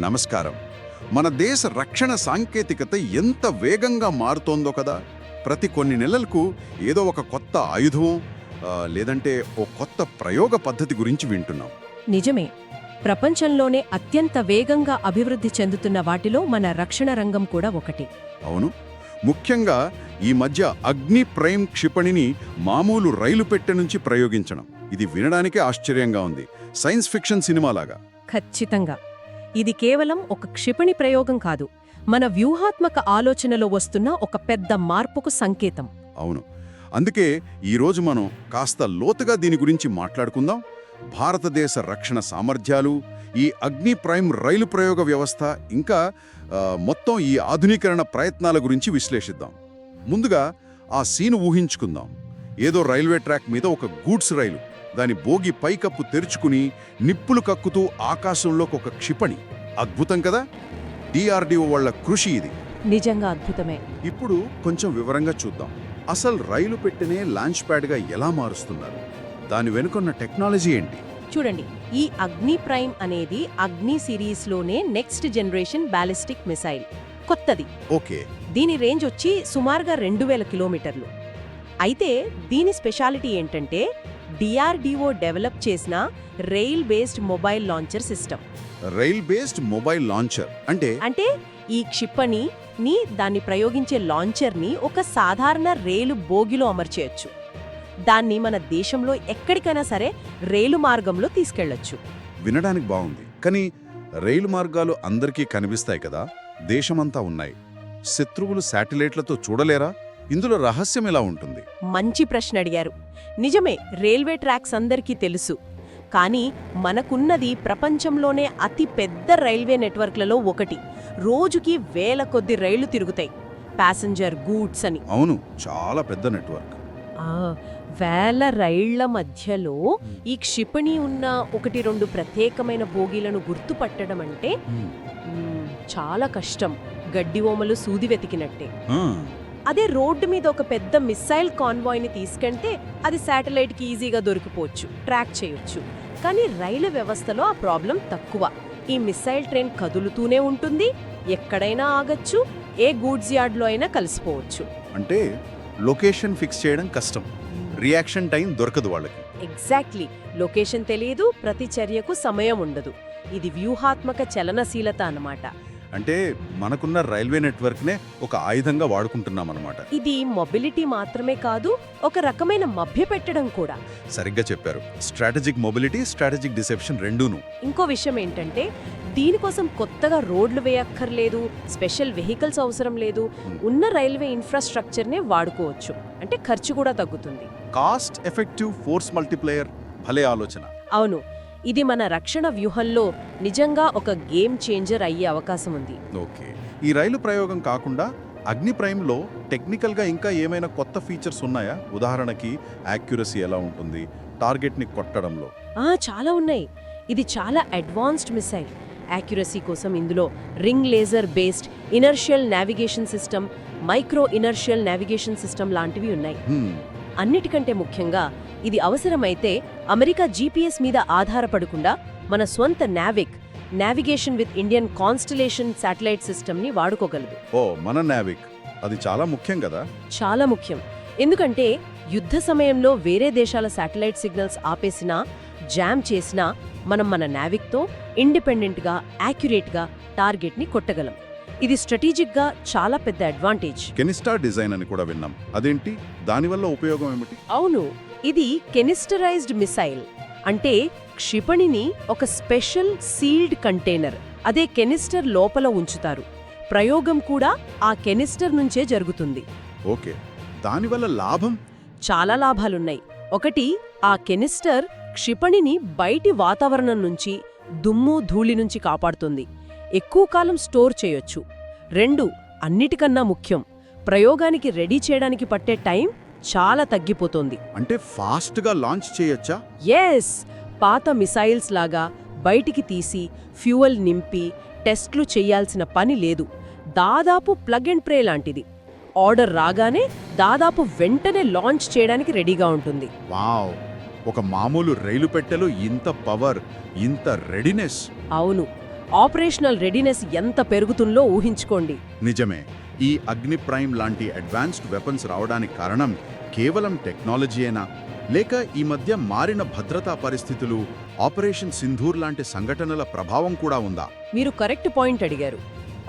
నమస్కారం. మన దేశ రక్షణ సాంకేతికత ఎంత వేగంగా మారుతోందో కదా. ప్రతి కొన్ని నెలలకు ఏదో ఒక కొత్త ఆయుధం లేదంటే ఓ కొత్త ప్రయోగ పద్ధతి గురించి వింటున్నాం. నిజమే. ప్రపంచంలోనే అత్యంత వేగంగా అభివృద్ధి చెందుతున్న వాటిలో మన రక్షణ రంగం కూడా ఒకటి. అవును. ముఖ్యంగా ఈ మధ్య అగ్ని ప్రైమ్ క్షిపణిని మామూలు రైలు పెట్టె నుంచి ప్రయోగించడం. ఇది వినడానికే ఆశ్చర్యంగా ఉంది. సైన్స్ ఫిక్షన్ సినిమాలాగా. ఖచ్చితంగా. ఇది కేవలం ఒక క్షిపణి ప్రయోగం కాదు. మన వ్యూహాత్మక ఆలోచనలో వస్తున్న ఒక పెద్ద మార్పుకు సంకేతం. అవును. అందుకే ఈరోజు మనం కాస్త లోతుగా దీని గురించి మాట్లాడుకుందాం. భారతదేశ రక్షణ సామర్థ్యాలు ఈ అగ్ని ప్రైమ్ రైలు ప్రయోగ వ్యవస్థ ఇంకా మొత్తం ఈ ఆధునీకరణ ప్రయత్నాల గురించి విశ్లేషిద్దాం. ముందుగా ఆ సీను ఊహించుకుందాం. ఏదో రైల్వే ట్రాక్ మీద ఒక గూడ్స్ రైలు. దాని బోగి పైకప్పు తెరుచుకుని నిప్పులు కక్కుతూ ఆకాశంలోకి ఒక క్షిపణి. అద్భుతం కదా? డిఆర్డిఓ వాళ్ళ కృషి ఇది. నిజంగా అద్భుతమే. ఇప్పుడు కొంచెం వివరంగా చూద్దాం. అసలు రైలు పెట్టెనే లాంచ్ ప్యాడ్గా ఎలా మారుస్తున్నారు? దాని వెనుకున్న టెక్నాలజీ ఏంటి? చూడండి ఈ అగ్ని ప్రైమ్ అనేది అగ్ని సిరీస్లోనే నెక్స్ట్ జనరేషన్ బ్యాలిస్టిక్ మిసైల్. కొత్తది. ఓకే. దీని రేంజ్ వచ్చి సుమారుగా రెండు వేల కిలోమీటర్లు. అయితే దీని స్పెషాలిటీ ఏంటంటే డిఆర్డిఓ డెవలప్ చేసిన rail based mobile launcher system rail based mobile launcher అంటే? అంటే ఈ క్షిపణి ని దాన్ని ప్రయోగించే లాంచర్ని ఒక సాధారణ రైలు బోగిలో అమర్చేయచ్చు. దాన్ని మన దేశంలో ఎక్కడికైనా సరే రైలు మార్గంలో తీసుకెళ్ళొచ్చు. వినడానికి బాగుంది. కానీ రైలు మార్గాలు అందరికీ కనిపిస్తాయి కదా? దేశమంతా ఉన్నాయి. శత్రువులు శాటిలైట్లతో చూడలేరా? ఇందులో రహస్యం ఎలా ఉంటుంది? మంచి ప్రశ్న అడిగారు. నిజమే రైల్వే ట్రాక్స్ అందరికీ తెలుసు. కానీ మనకున్నది ప్రపంచంలోనే అతి పెద్ద రైల్వే నెట్వర్క్లలో ఒకటి. రోజుకి వేల కొద్ది రైళ్ళు తిరుగుతాయి. ప్యాసింజర్ గూడ్స్ అని. అవును చాలా పెద్ద నెట్వర్క్. వేల రైళ్ళ మధ్యలో ఈ క్షిపణి ఉన్న ఒకటి రెండు ప్రత్యేకమైన బోగీలను గుర్తుపట్టడం అంటే చాలా కష్టం. గడ్డి ఓమలు సూది వెతికినట్టే. అదే రోడ్డు మీద ఒక పెద్ద మిస్సైల్ కాన్వాయ్ని తీసుకెళ్తే అది శాటిలైట్కి ఈజీగా దొరికిపోవచ్చు ట్రాక్ చేయొచ్చు. కానీ రైలు వ్యవస్థలో ఆ ప్రాబ్లం తక్కువ. ఈ మిస్సైల్ ట్రైన్ కదులుతూనే ఉంటుంది ఎక్కడైనా ఆగచ్చు ఏ గూడ్స్ యార్డ్లో అయినా కలిసిపోవచ్చు. అంటే లొకేషన్ ఫిక్స్ చేయడం కష్టం. రియాక్షన్ టైం దొరకదు వాళ్ళకి. ఎగ్జాక్ట్లీ. లొకేషన్ తెలియదు ప్రతి చర్యకు సమయం ఉండదు. ఇది వ్యూహాత్మక చలనశీలత అన్నమాట. అంటే మనకున్న రైల్వే నెట్వర్క్నే ఒక ఆయుధంగా వాడుకుంటున్నాం అనమాట ఇది మొబిలిటీ మాత్రమే కాదు ఒక రకమైన మభ్యపెట్టడం కూడా. సరిగ్గా చెప్పారు. స్ట్రాటజిక్ మొబిలిటీ స్ట్రాటజిక్ డిసెప్షన్ రెండూను. ఇంకో విషయం ఏంటంటే దీనికోసం కొత్తగా రోడ్లు వేయక్కర్లేదు స్పెషల్ వెహికల్స్ అవసరం లేదు ఉన్న రైల్వే ఇన్ఫ్రాస్ట్రక్చర్నే వాడుకోవచ్చు. అంటే ఖర్చు కూడా తగ్గుతుంది. కాస్ట్ ఎఫెక్టివ్ ఫోర్స్ మల్టిప్లేయర్ భలే ఆలోచన. అవును. ఇది మన రక్షణ వ్యూహంలో నిజంగా ఒక గేమ్ చేంజర్ అయ్యే అవకాశం ఉంది. ఓకే. ఈ రైలు ప్రయోగం కాకుండా అగ్ని ప్రైమ్లో టెక్నికల్గా ఇంకా ఏమైనా కొత్త ఫీచర్స్ ఉన్నాయా? ఉదాహరణకి యాక్యురసీ ఎలా ఉంటుంది? టార్గెట్ని కొట్టడంలో. ఆ చాలా ఉన్నాయి. ఇది చాలా అడ్వాన్స్డ్ మిసైల్ యాక్యురసీ కోసం ఇందులో ring laser based inertial navigation system micro inertial navigation system లాంటివి ఉన్నాయి. అన్నిటికంటే ముఖ్యంగా ఇది అవసరమైతే అమెరికా జీపీఎస్ మీద ఆధారపడకుండా మన స్వంత NavIC navigation with Indian constellation satellite సిస్టమ్ని వాడుకోగలదు. ఓ మన నావిక్. అది చాలా ముఖ్యం కదా? చాలా ముఖ్యం. ఎందుకంటే యుద్ధ సమయంలో వేరే దేశాల శాటిలైట్ సిగ్నల్స్ ఆపేసినా జామ్ చేసినా మనం మన నావిక్తో ఇండిపెండెంట్గా యాక్యురేట్గా టార్గెట్ని కొట్టగలం. ఇది స్ట్రాటజిక్గా చాలా పెద్ద అడ్వాంటేజ్ కెనిస్టా డిజైన్ అని కూడా విన్నాం. అదేంటి? దానివల్ల ఉపయోగం ఏమిటి? అవును ఇది కెనిస్టరైజ్డ్ మిసైల్ అంటే క్షిపణిని ఒక స్పెషల్ సీల్డ్ కంటైనర్ అదే కెనిస్టర్ లోపల ఉంచుతారు. ప్రయోగం కూడా ఆ కెనిస్టర్ నుంచే జరుగుతుంది. ఓకే. దానివల్ల లాభం? చాలా లాభాలున్నాయి. ఒకటి ఆ కెనిస్టర్ క్షిపణిని బయటి వాతావరణం నుంచి దుమ్ము ధూళి నుంచి కాపాడుతుంది. ఎక్కువ కాలం స్టోర్ చేయొచ్చు. రెండు అన్నిటికన్నా ముఖ్యం ప్రయోగానికి రెడీ చేయడానికి పట్టే టైం చాలా తగ్గిపోతోంది. అంటే ఫాస్ట్గా లాంచ్ చేయొచ్చా? ఎస్ పాత మిసైల్స్ లాగా బయటికి తీసి ఫ్యూయల్ నింపి టెస్ట్లు చెయ్యాల్సిన పని లేదు. దాదాపు ప్లగ్ అండ్ ప్రే లాంటిది. ఆర్డర్ రాగానే దాదాపు వెంటనే లాంచ్ చేయడానికి రెడీగా ఉంటుంది. వావ్! ఒక మామూలు రైలు పెట్టెలో ఇంత పవర్ ఇంత రెడీనెస్. అవును. ఆపరేషనల్ రెడీనెస్ ఎంత పెరుగుతుందో ఊహించుకోండి. నిజమే. ఈ అగ్ని ప్రైమ్ లాంటి అడ్వాన్స్డ్ వెపన్స్ రావడానికి కారణం కేవలం టెక్నాలజీయేనా లేక ఈ మధ్య మారిన భద్రతా పరిస్థితులు ఆపరేషన్ సింధూర్ లాంటి సంఘటనల ప్రభావం కూడా ఉందా? మీరు కరెక్ట్ పాయింట్ అడిగారు.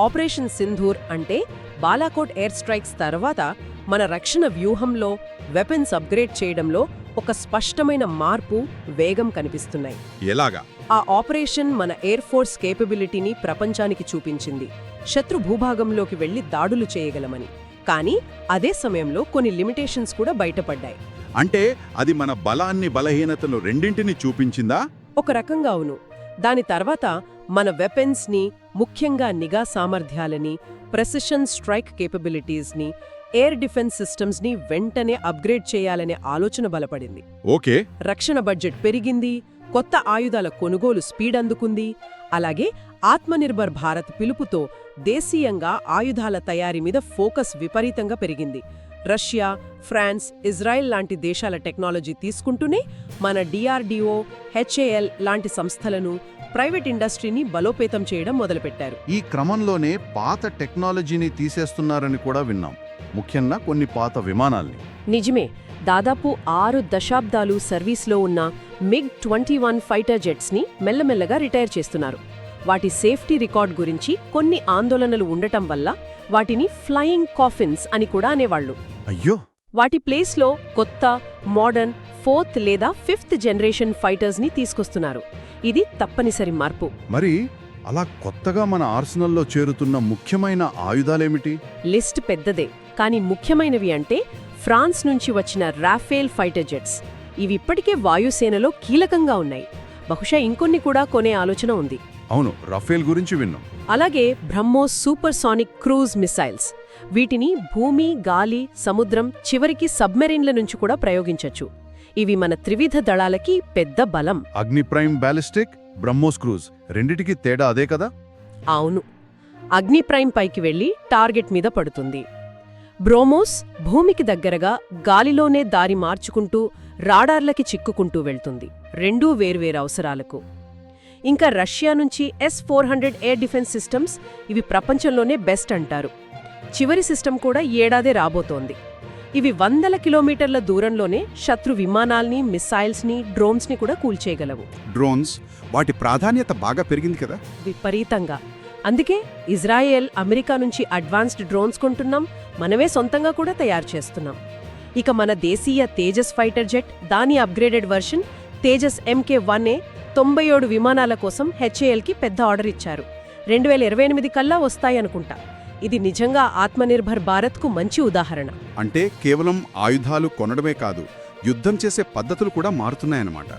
ఆపరేషన్ సింధూర్ అంటే బాలాకోట్ ఎయిర్ స్ట్రైక్స్ తర్వాత మన రక్షణ వ్యూహంలో వెపన్స్ అప్గ్రేడ్ చేయడంలో ఒక స్పష్టమైన మార్పు వేగం కనిపిస్తున్నాయి. ఎలాగా? ఆ ఆపరేషన్ మన ఎయిర్ ఫోర్స్ కేపబిలిటీని ప్రపంచానికి చూపించింది. శత్రు భూభాగంలోకి వెళ్ళి దాడులు చేయగలమని. కానీ అదే సమయంలో కొన్ని లిమిటేషన్స్ కూడా బయటపడ్డాయి. అంటే అది మన బలాన్ని బలహీనతను రెండింటిని చూపించిందా? ఒక రకంగా అవును. దాని తర్వాత మన వెపన్స్ని ముఖ్యంగా నిఘా సామర్థ్యాలని ప్రెసిషన్ స్ట్రైక్ కేపబిలిటీస్ని ఎయిర్ డిఫెన్స్ సిస్టమ్స్ని వెంటనే అప్గ్రేడ్ చేయాలనే ఆలోచన బలపడింది. ఓకే. రక్షణ బడ్జెట్ పెరిగింది కొత్త ఆయుధాల కొనుగోలు స్పీడ్ అందుకుంది అలాగే ఆత్మనిర్భర్ భారత్ పిలుపుతో దేశీయంగా ఆయుధాల తయారీ మీద ఫోకస్ విపరీతంగా పెరిగింది. రష్యా ఫ్రాన్స్ ఇజ్రాయెల్ లాంటి దేశాల టెక్నాలజీ తీసుకుంటూనే మన డిఆర్డీఓ హెచ్ఏఎల్ లాంటి సంస్థలను ప్రైవేట్ ఇండస్ట్రీని బలోపేతం చేయడం మొదలుపెట్టారు. ఈ క్రమంలోనే పాత టెక్నాలజీని తీసేస్తున్నారని కూడా విన్నాం. ముఖ్యంగా కొన్ని పాత విమానాల్ని. నిజమే దాదాపు ఆరు దశాబ్దాలు సర్వీస్లో ఉన్న మిగ్ ట్వంటీ వన్ ఫైటర్ జెట్స్ని మెల్లమెల్లగా రిటైర్ చేస్తున్నారు. వాటి సేఫ్టీ రికార్డ్ గురించి కొన్ని ఆందోళనలు ఉండటం వల్ల వాటిని ఫ్లయింగ్ కాఫిన్స్ అని కూడా అనేవాళ్ళు అయ్యో! వాటి ప్లేస్లో కొత్త మోడర్న్ ఫోర్త్ లేదా ఫిఫ్త్ జనరేషన్ ఫైటర్స్ని తీసుకొస్తున్నారు. ఇది తప్పనిసరి మార్పు. మరి అలా కొత్తగా మన ఆర్సనల్లో చేరుతున్న ముఖ్యమైన ఆయుధాలేమిటి? లిస్ట్ పెద్దదే. కానీ ముఖ్యమైనవి అంటే ఫ్రాన్స్ నుంచి వచ్చిన రాఫేల్ ఫైటర్ జెట్స్. ఇవి ఇప్పటికే వాయుసేనలో కీలకంగా ఉన్నాయి. బహుశా ఇంకొన్ని కూడా కొనే ఆలోచన ఉంది. అవును రఫేల్ గురించి విన్నాం. అలాగే BrahMos supersonic cruise missiles వీటిని భూమి గాలి సముద్రం చివరికి సబ్మెరీన్ల నుంచి కూడా ప్రయోగించొచ్చు. ఇవి మన త్రివిధ దళాలకి పెద్ద బలం. అగ్ని ప్రైమ్ బ్యాలిస్టిక్ బ్రహ్మోస్ క్రూజ్ రెండిటికి తేడా అదే కదా? అవును. అగ్ని ప్రైమ్ పైకి వెళ్ళి టార్గెట్ మీద పడుతుంది. బ్రోమోస్ భూమికి దగ్గరగా గాలిలోనే దారి మార్చుకుంటూ రాడార్లకి చిక్కుకుంటూ వెళ్తుంది. రెండూ వేర్వేరు అవసరాలకు. ఇంకా రష్యా నుంచి S four hundred air defence systems ఇవి ప్రపంచంలోనే బెస్ట్ అంటారు. చివరి సిస్టమ్ కూడా ఏడాదే రాబోతోంది. ఇవి వందల కిలోమీటర్ల దూరంలోనే శత్రు విమానాల్ని మిస్సైల్స్ని డ్రోన్స్ని కూడా కూల్చేయగలవు. డ్రోన్స్ వాటి ప్రాధాన్యత బాగా పెరిగింది కదా? విపరీతంగా. అందుకే ఇజ్రాయెల్ అమెరికా నుంచి అడ్వాన్స్డ్ డ్రోన్స్ కొంటున్నాం మనమే సొంతంగా కూడా తయారు చేస్తున్నాం. ఇక మన దేశీయ తేజస్ ఫైటర్ జెట్ దాని upgraded version Tejas MK one A తొంభై ఏడు విమానాల కోసం హెచ్ఏఎల్కి పెద్ద ఆర్డర్ ఇచ్చారు. రెండు వేల ఇరవై ఎనిమిది కల్లా వస్తాయనుకుంటా. ఇది నిజంగా ఆత్మనిర్భర్ భారత్కు మంచి ఉదాహరణ. అంటే కేవలం ఆయుధాలు కొనడమే కాదు యుద్ధం చేసే పద్ధతులు కూడా మారుతున్నాయన్నమాట.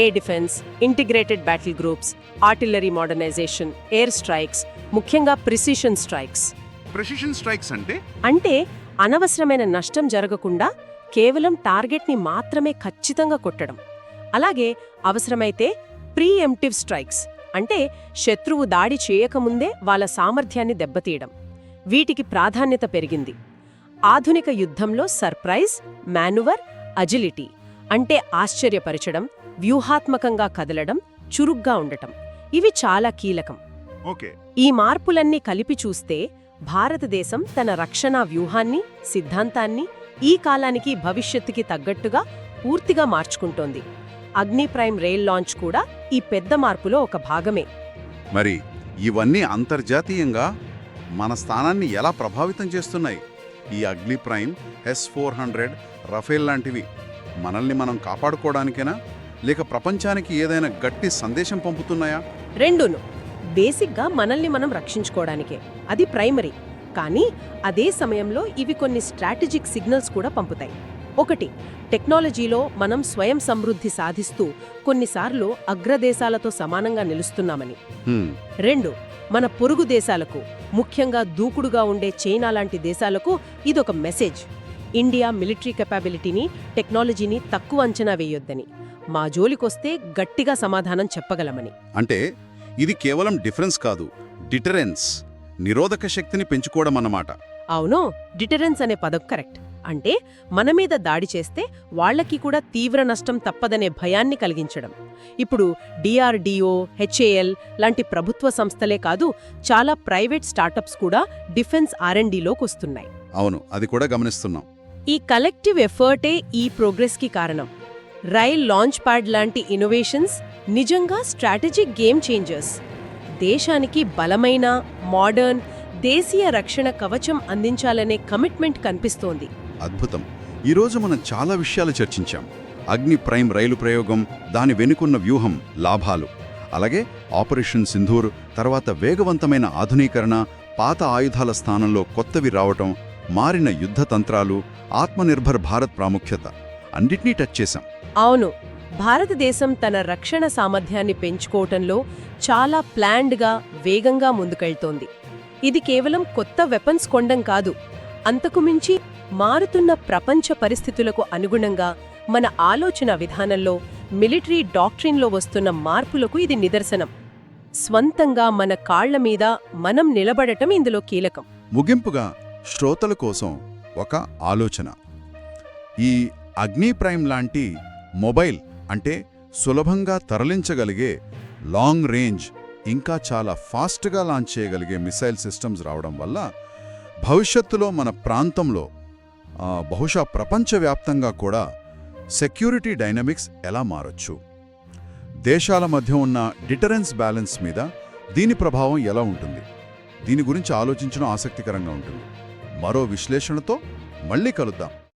Air defence integrated battle groups artillery modernisation air strikes ముఖ్యంగా ప్రిసిషన్ స్ట్రైక్స్ ప్రెసిషన్ స్ట్రైక్స్ అంటే? అంటే అనవసరమైన నష్టం జరగకుండా కేవలం టార్గెట్ని మాత్రమే ఖచ్చితంగా కొట్టడం. అలాగే అవసరమైతే ప్రీ ఎంప్టివ్ స్ట్రైక్స్ అంటే శత్రువు దాడి చేయకముందే వాళ్ళ సామర్థ్యాన్ని దెబ్బతీయడం. వీటికి ప్రాధాన్యత పెరిగింది. ఆధునిక యుద్ధంలో సర్ప్రైజ్ మాన్యువర్ అజిలిటీ అంటే ఆశ్చర్యపరచడం వ్యూహాత్మకంగా కదలడం చురుగ్గా ఉండటం. ఇవి చాలా కీలకం. ఓకే. ఈ మార్పులన్నీ కలిపి చూస్తే భారతదేశం తన రక్షణ వ్యూహాన్ని సిద్ధాంతాన్ని ఈ కాలానికి భవిష్యత్తుకి తగ్గట్టుగా పూర్తిగా మార్చుకుంటోంది. అగ్ని ప్రైమ్ రైల్ లాంచ్ కూడా ఈ పెద్ద మార్పులో ఒక భాగమే. మరి ఇవన్నీ అంతర్జాతీయంగా మన స్థానాన్ని ఎలా ప్రభావితం చేస్తున్నాయి? ఈ Agni prime S four hundred Rafale లాంటివి. మనల్ని మనం కాపాడుకోవడానికేనా? లేక ప్రపంచానికి ఏదైనా గట్టి సందేశం పంపుతున్నాయా? రెండును. బేసిక్గా మనల్ని మనం రక్షించుకోవడానికే. అది ప్రైమరీ. కానీ అదే సమయంలో ఇవి కొన్ని స్ట్రాటజిక్ సిగ్నల్స్ కూడా పంపుతాయి. ఒకటి టెక్నాలజీలో మనం స్వయం సమృద్ధి సాధిస్తూ కొన్నిసార్లు అగ్రదేశాలతో సమానంగా నిలుస్తున్నామని. రెండు మన పొరుగు దేశాలకు ముఖ్యంగా దూకుడుగా ఉండే చైనా లాంటి దేశాలకు ఇదొక మెసేజ్. ఇండియా మిలిటరీ కెపాబిలిటీని టెక్నాలజీని తక్కువ అంచనా వేయొద్దని. మా జోలికొస్తే గట్టిగా సమాధానం చెప్పగలమని. అంటే ఇది కేవలం డిఫరెన్స్ కాదు డిటరెన్స్ నిరోధక శక్తిని పెంచుకోవడం అన్నమాట. అవును డిటరెన్స్ అనే పదం కరెక్ట్. అంటే మన మీద దాడి చేస్తే వాళ్ళకి కూడా తీవ్ర నష్టం తప్పదనే భయాన్ని కలిగించడం. ఇప్పుడు డిఆర్డిఓ హెచ్ఏఎల్ లాంటి ప్రభుత్వ సంస్థలే కాదు చాలా ప్రైవేట్ స్టార్టప్స్ కూడా డిఫెన్స్ ఆర్ఎండీలోకి వస్తున్నాయి అవును అది కూడా గమనిస్తున్నాం. ఈ కలెక్టివ్ ఎఫర్టే ఈ ప్రోగ్రెస్కి కారణం. రైల్ లాంచ్ ప్యాడ్ లాంటి ఇన్నోవేషన్స్ నిజంగా స్ట్రాటజిక్ గేమ్ చేంజర్స్ దేశానికి బలమైన మోడర్న్ దేశీయ రక్షణ కవచం అందించాలనే కమిట్మెంట్ కనిపిస్తోంది. అద్భుతం. ఈరోజు మనం చాలా విషయాలు చర్చించాం. అగ్ని ప్రైమ్ రైలు ప్రయోగం దాని వెనుకున్న వ్యూహం లాభాలు. అలాగే ఆపరేషన్ సింధూర్ తర్వాత వేగవంతమైన ఆధునీకరణ పాత ఆయుధాల స్థానంలో కొత్తవి రావటం మారిన యుద్ధ తంత్రాలు ఆత్మనిర్భర్ భారత్ ప్రాముఖ్యత అన్నిటినీ టచ్ చేశాం. అవును. భారతదేశం తన రక్షణ సామర్థ్యాన్ని పెంచుకోవటంలో చాలా ప్లాన్డ్గా వేగంగా ముందుకెళ్తోంది. ఇది కేవలం కొత్త వెపన్స్ కొండం కాదు. అంతకుమించి మారుతున్న ప్రపంచ పరిస్థితులకు అనుగుణంగా మన ఆలోచన విధానంలో మిలిటరీ డాక్ట్రిన్లో వస్తున్న మార్పులకు ఇది నిదర్శనం. స్వంతంగా మన కాళ్ళ మీద మనం నిలబడటం ఇందులో కీలకం. ముగింపుగా శ్రోతల కోసం ఒక ఆలోచన. ఈ అగ్ని ప్రైమ్ లాంటి మొబైల్ అంటే సులభంగా తరలించగలిగే లాంగ్ రేంజ్ ఇంకా చాలా ఫాస్ట్గా లాంచ్ చేయగలిగే మిసైల్ సిస్టమ్స్ రావడం వల్ల భవిష్యత్తులో మన ప్రాంతంలో బహుశా ప్రపంచవ్యాప్తంగా కూడా సెక్యూరిటీ డైనమిక్స్ ఎలా మారొచ్చు? దేశాల మధ్య ఉన్న డిటరెన్స్ బ్యాలెన్స్ మీద దీని ప్రభావం ఎలా ఉంటుంది? దీని గురించి ఆలోచించడం ఆసక్తికరంగా ఉంటుంది. మరో విశ్లేషణతో మళ్ళీ కలుద్దాం.